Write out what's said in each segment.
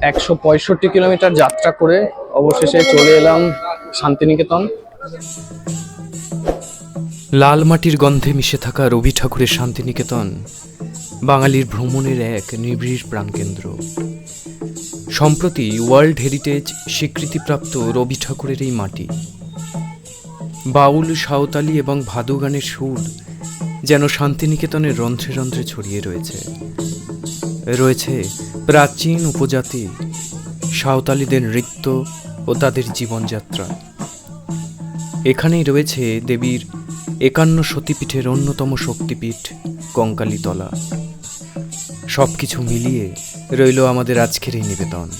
একশো পঁয়ষট্টি কিলোমিটার যাত্রা করে অবশেষে চলে এলাম শান্তিনিকেতন। লাল মাটির গন্ধে মিশে থাকা রবি ঠাকুরের শান্তিনিকেতন বাঙালির ভ্রমণের এক নিবিড় প্রাণকেন্দ্র। সম্প্রতি ওয়ার্ল্ড হেরিটেজ স্বীকৃতিপ্রাপ্ত রবি ঠাকুরের এই মাটি। বাউল, সাঁওতালি এবং ভাদু গানের সুর যেন শান্তিনিকেতনের রন্ধ্রে রন্ধ্রে ছড়িয়ে রয়েছে। রয়েছে প্রাচীন উপজাতি, সাঁওতালিদের নৃত্য ও তাদের জীবনযাত্রা। এখানেই রয়েছে দেবীর একান্ন সতীপীঠের অন্যতম শক্তিপীঠ কঙ্কালীতলা। সব কিছু মিলিয়ে রইল আমাদের আজকের এই নিবেদন।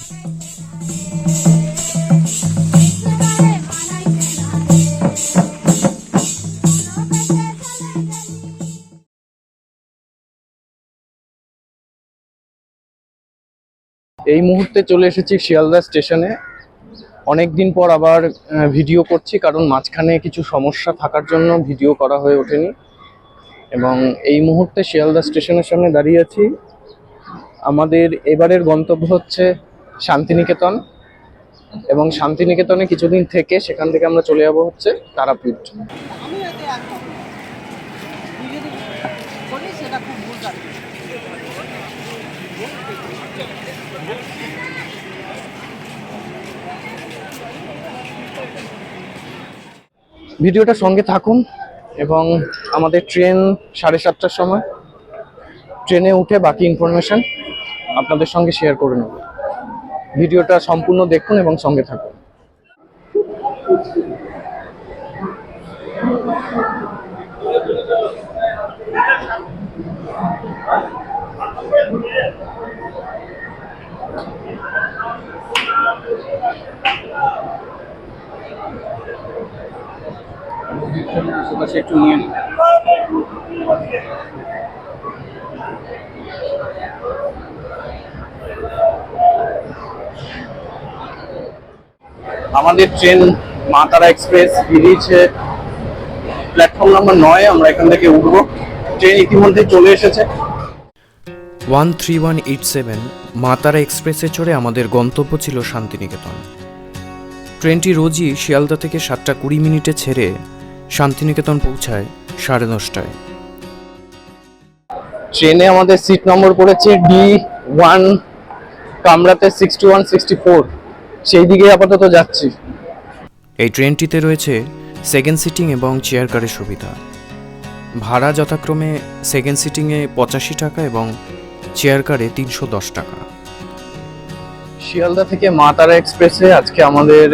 এই মুহূর্তে চলে এসেছি শিয়ালদা স্টেশনে। অনেক দিন পর আবার ভিডিও করছি, কারণ মাঝখানে কিছু সমস্যা থাকার জন্য ভিডিও করা হয়ে ওঠেনি। এবং এই মুহূর্তে শিয়ালদা স্টেশনের সামনে দাঁড়িয়ে আছি। আমাদের এবারের গন্তব্য হচ্ছে শান্তিনিকেতন। এবং শান্তিনিকেতনে কিছুদিন থেকে সেখান থেকে আমরা চলে যাব হচ্ছে তারাপীঠ আমি এতে একদম নিজে যদি বলি সেটা খুব ভুল কাজ ভিডিওটা সঙ্গে থাকুন এবং আমাদের ট্রেন সাড়ে সাতটার সময়। ট্রেনে উঠে বাকি ইনফরমেশন আপনাদের সঙ্গে শেয়ার করে নেব। ভিডিওটা সম্পূর্ণ দেখুন এবং সঙ্গে থাকুন। একটু নিয়ে আমাদের ট্রেন মা তারা এক্সপ্রেস বেরিয়েছে প্ল্যাটফর্ম নাম্বার নয়, আমরা এখান থেকে উঠবো। ট্রেন ইতিমধ্যে চলে এসেছে। One three one eight seven Matara এক্সপ্রেসে চড়ে আমাদের গন্তব্য ছিল শান্তিনিকেতন। ট্রেনটি রোজই শিয়ালদা থেকে সাতটা কুড়ি মিনিটে ছেড়ে শান্তিনিকেতন পৌঁছায় সাড়ে দশটায়। ট্রেনে আমাদের সিট নম্বর পড়েছে ডি ওয়ান কামরাতে সিক্সটি ওয়ান সিক্সটি ফোর সেই দিকে আপাতত যাচ্ছি। এই ট্রেনটিতে রয়েছে সেকেন্ড সিটিং এবং চেয়ার কারের সুবিধা। ভাড়া যথাক্রমে সেকেন্ড সিটিংয়ে পঁচাশি টাকা এবং চেয়ার কারে তিনশো দশ টাকা। শিয়ালদা থেকে মা তারা এক্সপ্রেসে আজকে আমাদের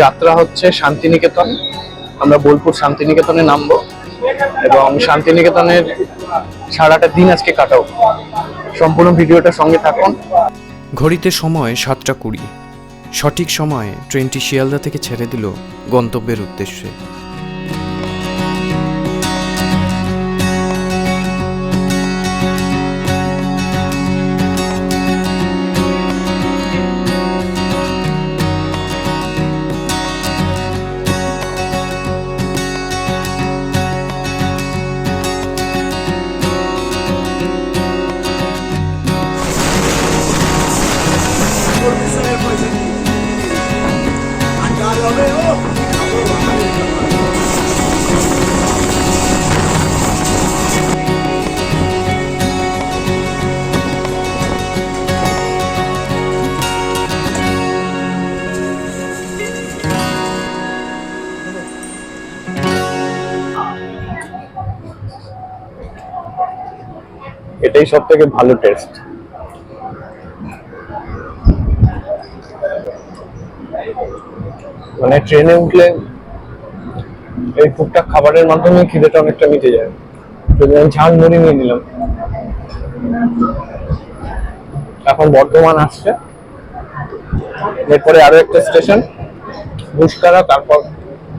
যাত্রা হচ্ছে শান্তিনিকেতন। আমরা বোলপুর শান্তিনিকেতনে নামবো এবং শান্তিনিকেতনের সারাটা দিন আজকে কাটাও। সম্পূর্ণ ভিডিওটা সঙ্গে থাকুন। ঘড়িতে সময় সাতটা কুড়ি। সঠিক সময়ে ট্রেনটি শিয়ালদা থেকে ছেড়ে দিল গন্তব্যের উদ্দেশ্যে। এটাই সব থেকে ভালো টেস্ট মানে ট্রেনে উঠলে এই টুকটাক খাবারের মাধ্যমে খিদেটা অনেকটা মিটে যায়। তো আমি ঝাল নিয়ে নিলাম। এখন বর্ধমান আসছে। এরপরে আরও একটা স্টেশন বুসকারা তারপর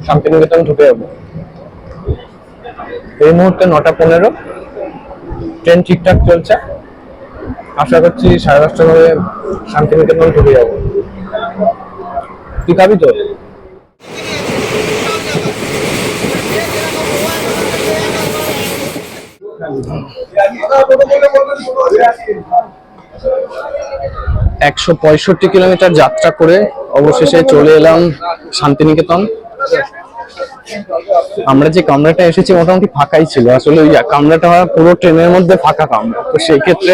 শান্তিনিকেতন ঢুকে যাব। এই মুহূর্তে নটা পনেরো। ট্রেন ঠিকঠাক চলছে। আশা করছি সাড়ে দশটার মধ্যে শান্তিনিকেতন ঢুকে যাব। তুই তো? একশো পঁয়ষট্টি কিলোমিটার যাত্রা করে অবশেষে চলে এলাম শান্তিনিকেতন। আমরা যে কামরাটা এসেছি মোটামুটি ফাঁকাই ছিল। আসলে ওই কামরাটা পুরো ট্রেনের মধ্যে ফাঁকা কামরা। তো সেই ক্ষেত্রে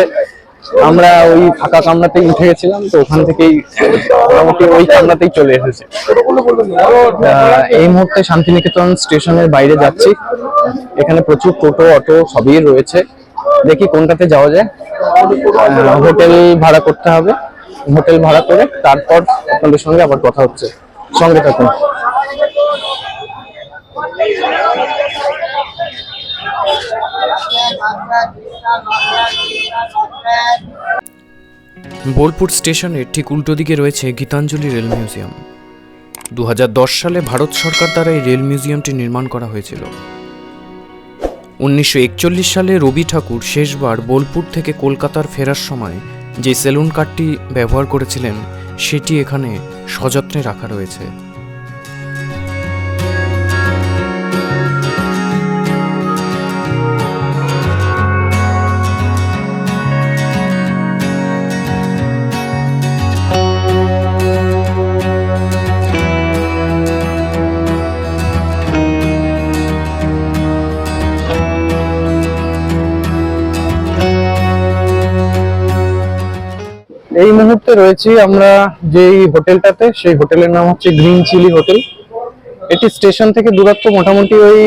আমরা ওই ফাঁকা কামরাতেই উঠে গেছিলাম, তো ওখান থেকেই মোটামুটি ওই কামরাতেই চলে এসেছি। এই মুহূর্তে শান্তিনিকেতন স্টেশনের বাইরে যাচ্ছি। এখানে প্রচুর টোটো, অটো সবই রয়েছে। দেখি কোনটাতে যাওয়া যায়। হোটেল ভাড়া করতে হবে। হোটেল ভাড়া করে তারপর আপনাদের সঙ্গে আবার কথা হচ্ছে। সঙ্গে থাকুন। বোলপুর স্টেশনের ঠিক উল্টো দিকে রয়েছে গীতাঞ্জলি রেল মিউজিয়াম। দু হাজার দশ সালে ভারত সরকার দ্বারা এই রেল মিউজিয়ামটি নির্মাণ করা হয়েছিল। উনিশশো একচল্লিশ সালে রবি ঠাকুর শেষবার বোলপুর থেকে কলকাতার ফেরার সময় যে সেলুন কার্ডটি ব্যবহার করেছিলেন, সেটি এখানে সযত্নে রাখা রয়েছে। এই মুহূর্তে রয়েছি আমরা যেই হোটেলটাতে, সেই হোটেলের নাম হচ্ছে গ্রিন চিলি হোটেল। এটি স্টেশন থেকে দূরত্ব মোটামুটি ওই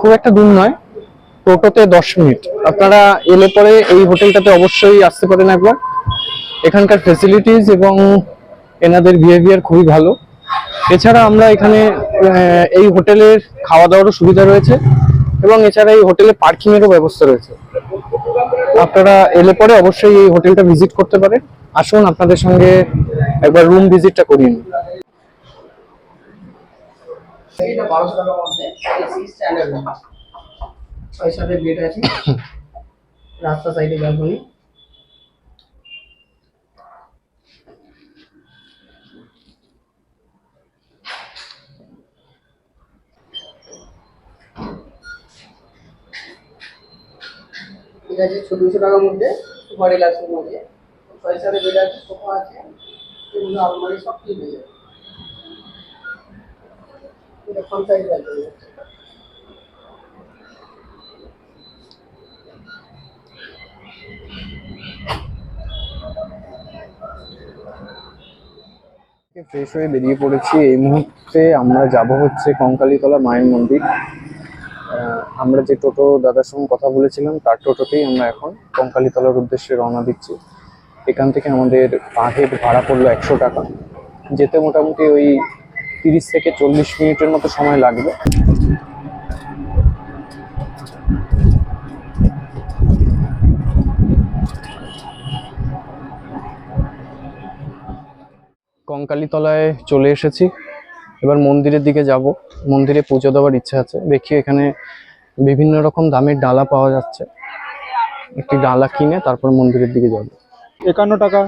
খুব একটা দূর নয়, টোটোতে দশ মিনিট। আপনারা এলে পরে এই হোটেলটাতে অবশ্যই আসতে পারেন একবার। এখানকার ফেসিলিটিস এবং এনাদের বিহেভিয়ার খুবই ভালো। এছাড়া আমরা এখানে এই হোটেলের খাওয়া দাওয়ারও সুবিধা রয়েছে এবং এছাড়া এই হোটেলে পার্কিংয়েরও ব্যবস্থা রয়েছে। আপনারা এলে পরে অবশ্যই এই হোটেলটা ভিজিট করতে পারেন। আসুন আপনাদের সঙ্গে একবার রুম ভিজিটটা করিয়ে নিন রাস্তা সাইডে ব্যালকনি ঠিক আছে চব্বিশশো টাকার মধ্যে সুপার রিল্যাক্সের মধ্যে। আছে সোফা আছে, এগুলো আলমারি সব হয়ে যাবে। ফ্রেশ হয়ে বেরিয়ে পড়েছি। এই মুহূর্তে আমরা যাব হচ্ছে কঙ্কালীতলা মায়ের মন্দির। আমরা যে টোটো দাদার সঙ্গে কথা বলেছিলাম, তার টোটোতেই আমরা এখন কঙ্কালীতলার উদ্দেশ্যে রওনা দিচ্ছি। এখান থেকে আমাদের পার ভাড়া পড়ল একশো টাকা। যেতে মোটামুটি ওই তিরিশ থেকে চল্লিশ মিনিটের মতো সময় লাগবে। কঙ্কালীতলায় চলে এসেছি। এবার মন্দিরের দিকে যাব। মন্দিরে পুজো দেওয়ার ইচ্ছা আছে। দেখি এখানে বিভিন্ন রকম দামের ডালা পাওয়া যাচ্ছে। একটি ডালা কিনে তারপর মন্দিরের দিকে যাব। একান্ন টাকা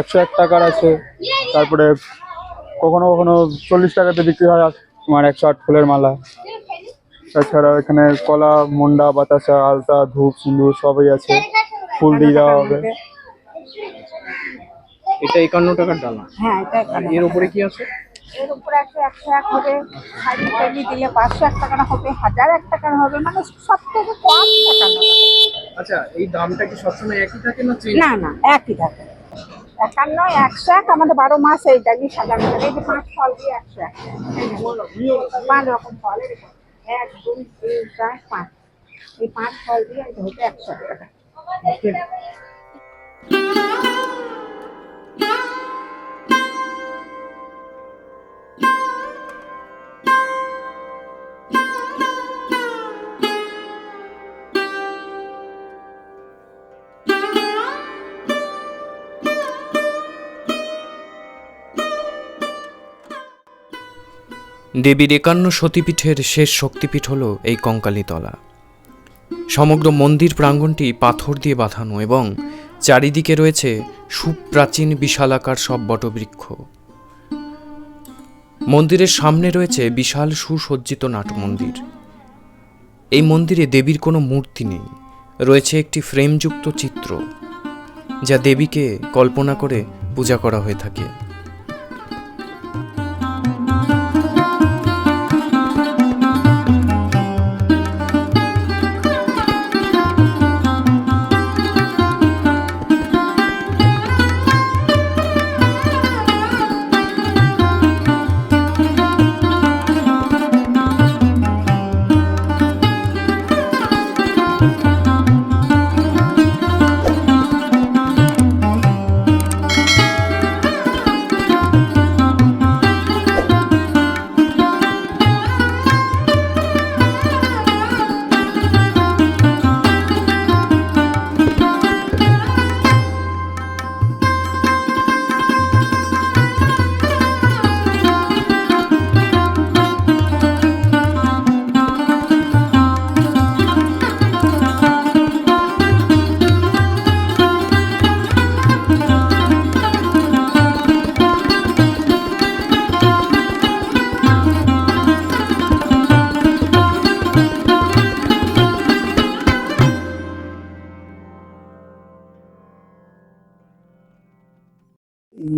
একশো এক টাকার আছে। তারপরে কখনো কখনো চল্লিশ টাকাতে বিক্রি হয় তোমার একশো আট ফুলের মালা। তাছাড়া এখানে কলা মন্ডা বাতাসা আলতা ধূপ সিঁদুর সবই আছে। ফুল দিয়ে দেওয়া হবে। এটা একান্ন টাকার ডালা। হ্যাঁ এটা আর এখানে। এর উপরে কি আছে? এর উপরে একশো একশো এক হবে। শাড়ি টাড়ি দিলে পাঁচশো এক টাকার হবে হাজার এক টাকার হবে মানে সব থেকে কম টাকা। আচ্ছা এই দামটা কি সবসময় একই থাকে না না না একই থাকে। একান্ন একশো এক আমাদের বারো মাস এই ডালি সাজানো। থাকে এই যে পাঁচ ফল দিয়ে একশো এক। পাঁচ রকম ফল এক দুই তিন চার পাঁচ। এই পাঁচ ফল দিয়ে হচ্ছে একশো এক টাকা। দেবীর একান্ন সতীপীঠের শেষ শক্তিপীঠ হল এই কঙ্কালীতলা। সমগ্র মন্দির প্রাঙ্গণটি পাথর দিয়ে বাঁধানো এবং চারিদিকে রয়েছে সুপ্রাচীন বিশালাকার সব বটবৃক্ষ। মন্দিরের সামনে রয়েছে বিশাল সুসজ্জিত নাটমন্দির এই মন্দিরে দেবীর কোনো মূর্তি নেই। রয়েছে একটি ফ্রেমযুক্ত চিত্র, যা দেবীকে কল্পনা করে পূজা করা হয়ে থাকে।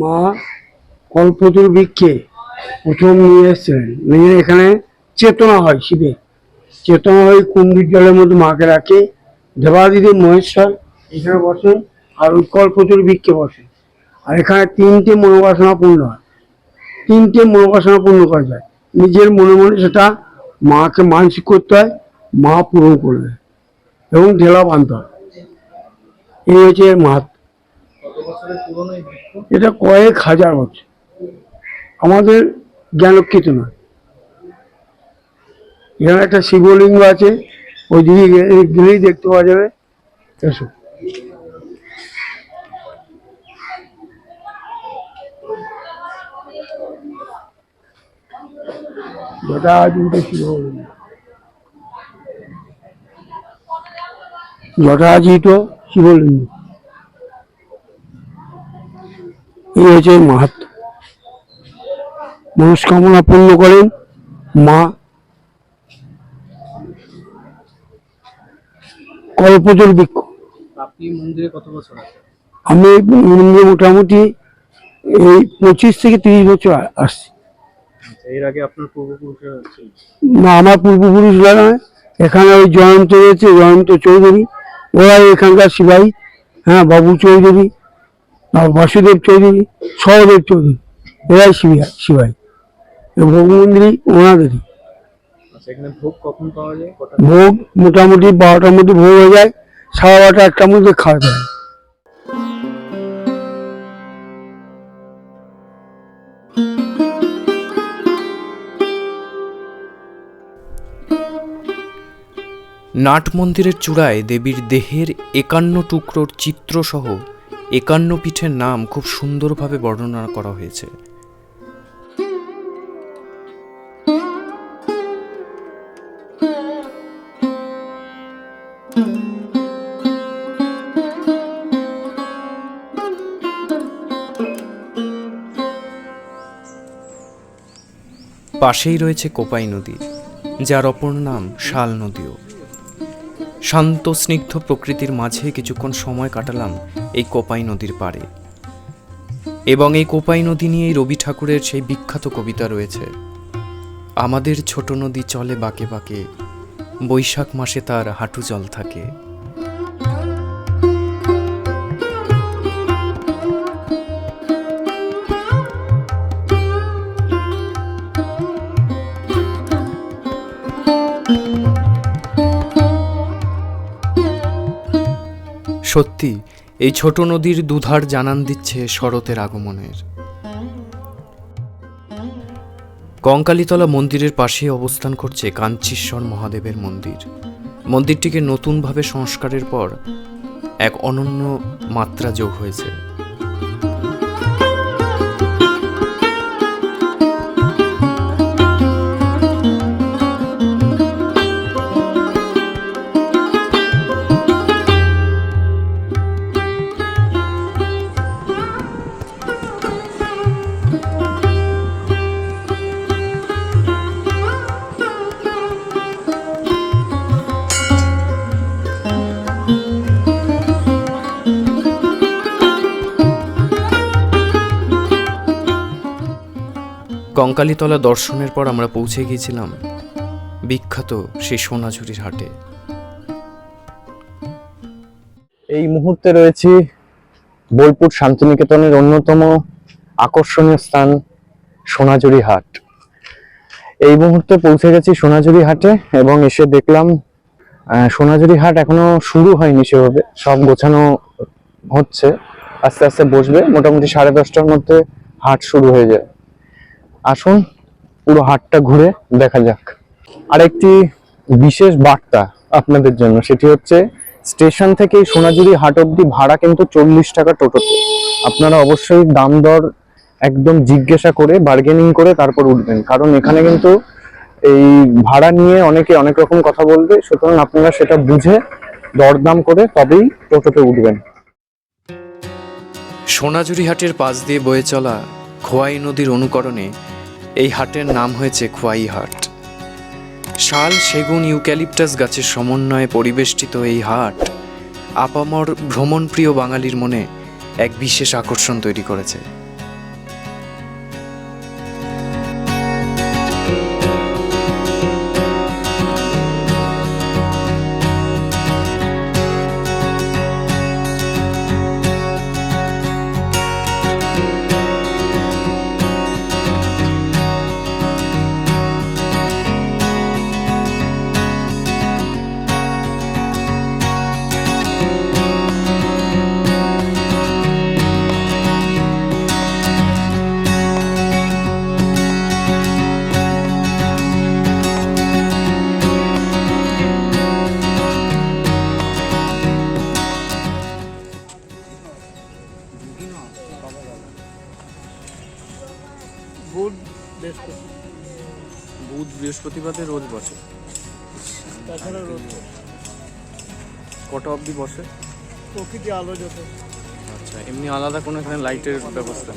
মা কল্পতরু বৃক্ষে প্রথম নিয়ে এসেছিলেন। নিয়ে এখানে চেতনা হয় শিবে চেতনা হয় কুম্ভীর জলের মধ্যে মাকে রাখে। দেবাদিদেব মহেশ্বর এখানে বসেন আর ওই কল্পতরু বৃক্ষে বসে আর এখানে তিনটে মনোবাসনা পূর্ণ হয়। তিনটে মনোবাসনা পূর্ণ করা যায়। নিজের মনে মনে সেটা মাকে মানসিক করতে হয়, মা পূরণ করবে এবং ঢেলা বাঁধতে হয়। এই হচ্ছে এর মাহাত্ম। এটা কয়েক হাজার বছর। আমাদের জ্ঞানকৃত নয়। এখানে একটা শিবলিঙ্গ আছে, ওই দিকে গেলেই দেখতে পাওয়া যাবে। এসো। জটাজুট শিবলিঙ্গ জটাজিত শিবলিঙ্গ। এই হচ্ছে মাহাত্ম। মনস্কামনা পূর্ণ করেন মা কল্পতর বৃক্ষ আমি মন্দিরে মোটামুটি এই পঁচিশ থেকে তিরিশ বছর আসছি। এর আগে আপনার পূর্বপুরুষেরা না আমার পূর্বপুরুষরা নয়। এখানে ওই জয়ন্ত রয়েছে জয়ন্ত চৌধুরী। ওরা এখানকার সিপাহী। হ্যাঁ বাবু চৌধুরী। বাসুদেব চৌধুরী সহদেব চৌধুরী এরাই সিপাহী সিপাহী ভোগ মন্দিরই ওনাদেরই। আচ্ছা ভোগ মোটামুটি বারোটার মধ্যে ভোগ হয়ে যায় সাড়ে বারোটা একটার মধ্যে খাওয়া যায়। নাট মন্দিরের চূড়ায় দেবীর দেহের একান্ন টুকরোর চিত্রসহ একান্ন পীঠের নাম খুব সুন্দরভাবে বর্ণনা করা হয়েছে। পাশেই রয়েছে কোপাই নদী, যার অপর নাম শাল নদীও। শান্ত, স্নিগ্ধ প্রকৃতির মাঝে কিছুক্ষণ সময় কাটালাম এই কোপাই নদীর পাড়ে। এবং এই কোপাই নদী নিয়েই রবি ঠাকুরের সেই বিখ্যাত কবিতা রয়েছে। আমাদের ছোট নদী চলে বাঁকে বাঁকে, বৈশাখ মাসে তার হাঁটু জল থাকে। সত্যি এই ছোট নদীর দুধার জানান দিচ্ছে শরতের আগমনের। কঙ্কালীতলা মন্দিরের পাশে অবস্থান করছে কাঞ্চীশ্বর মহাদেবের মন্দির। মন্দিরটিকে নতুনভাবে সংস্কারের পর এক অনন্য মাত্রা যোগ হয়েছে। কঙ্কালীতলা দর্শনের পর আমরা পৌঁছে গিয়েছিলাম বিখ্যাত সেই সোনাঝুরির হাটে। এই মুহূর্তে রয়েছি বোলপুর শান্তিনিকেতনের অন্যতম আকর্ষণীয় স্থান, সোনাঝুরি হাট। এই মুহূর্তে পৌঁছে গেছি সোনাঝুরি হাটে এবং এসে দেখলাম সোনাঝুরি হাট এখনও শুরু হয়নি সেভাবে, সব গোছানো হচ্ছে, আস্তে আস্তে বসবে। মোটামুটি সাড়ে দশটার মধ্যে হাট শুরু হয়ে যায়। আসুন, পুরো হাটটা ঘুরে দেখা যাক। আর একটি বিশেষ বার্তা আপনাদের জন্য, সেটি হচ্ছে স্টেশন থেকে সোনাঝুরি হাট অব্দি ভাড়া কিন্তু চল্লিশ টাকা টোটোতে আপনারা অবশ্যই দাম দর একদম জিজ্ঞাসা করে বার্গেনিং করে তারপর উঠবেন। কারণ এখানে কিন্তু এই ভাড়া নিয়ে অনেকে অনেক রকম কথা বলবে, সুতরাং আপনারা সেটা বুঝে দরদাম করে তবেই টোটোতে উঠবেন। সোনাঝুরি হাটের পাশ দিয়ে বয়ে চলা খোয়াই নদীর অনুকরণে এই হাটের নাম হয়েছে খোয়াই হাট। শাল, সেগুন, ইউক্যালিপটাস গাছের সমন্বয়ে পরিবেষ্টিত এই হাট আপামর ভ্রমণপ্রিয় বাঙালির মনে এক বিশেষ আকর্ষণ তৈরি করেছে। প্রকৃতি আলো যত। আচ্ছা এমনি আলাদা কোনো এখানে লাইটের ব্যবস্থা?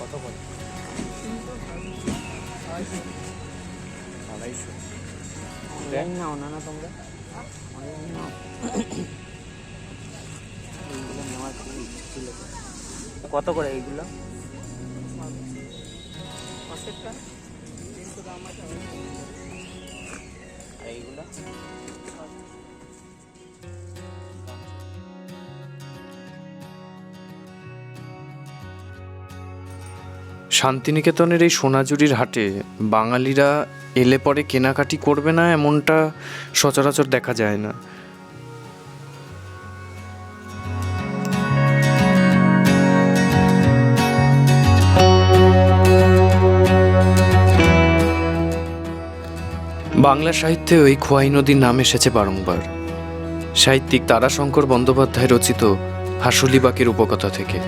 কত করে আড়াইশো নাও না না তোমরা কত করে এইগুলো শান্তিনিকেতনের এই সোনাঝুরির হাটে বাঙালিরা এলে পরে কেনাকাটি করবে না, এমনটা সচরাচর দেখা যায় না। বাংলা সাহিত্যে ওই খোয়াই নদীর নাম এসেছে বারংবার। সাহিত্যিক তারাশঙ্কর বন্দ্যোপাধ্যায় রচিত হাসুলিবাকের উপকথা থেকে।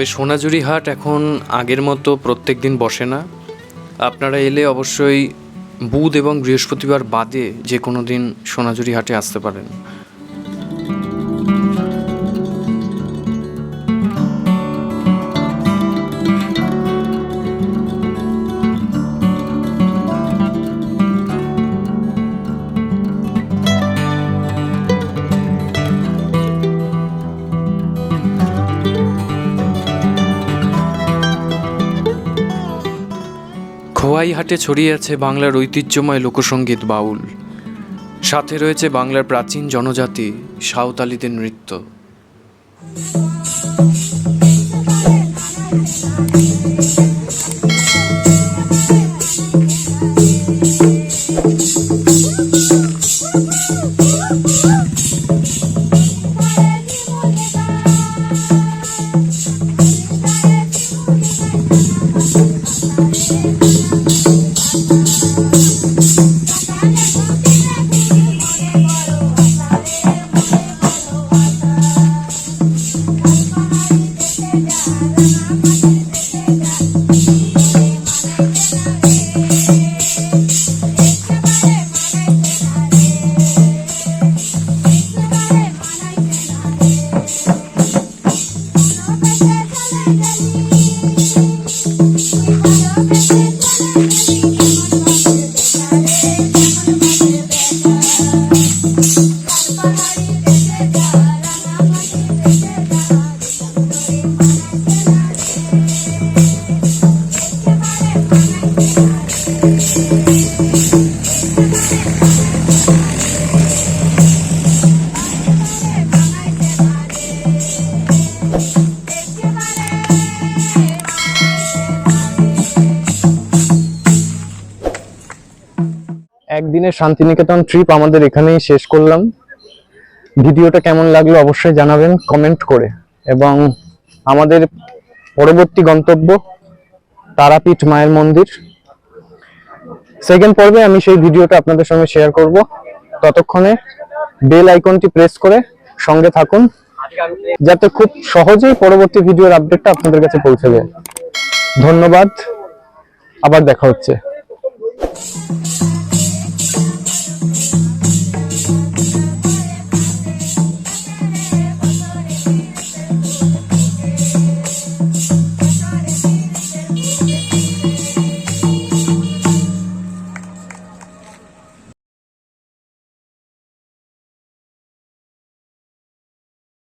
তবে সোনাঝুরি হাট এখন আগের মতো প্রত্যেক দিন বসে না। আপনারা এলে অবশ্যই বুধ এবং বৃহস্পতিবার বাদে যে কোনো দিন সোনাঝুরি হাটে আসতে পারেন। খোয়াই হাটে ছড়িয়ে আছে বাংলার ঐতিহ্যময় লোকসঙ্গীত বাউল। সাথে রয়েছে বাংলার প্রাচীন জনজাতি, সাঁওতালিদের নৃত্য। শান্তিনিকেতন ট্রিপ আমাদের এখানেই শেষ করলাম। ভিডিওটা কেমন লাগল অবশ্যই জানাবেন কমেন্ট করে। এবং আমাদের পরবর্তী গন্তব্য তারাপীঠ মায়ের মন্দির। সেকেন্ড পর্বে আমি সেই ভিডিওটা আপনাদের সঙ্গে শেয়ার করব। ততক্ষণে বেল আইকনটি প্রেস করে সঙ্গে থাকুন, যাতে খুব সহজেই পরবর্তী ভিডিওর আপডেটটা আপনাদের কাছে পৌঁছে যায়। ধন্যবাদ, আবার দেখা হচ্ছে।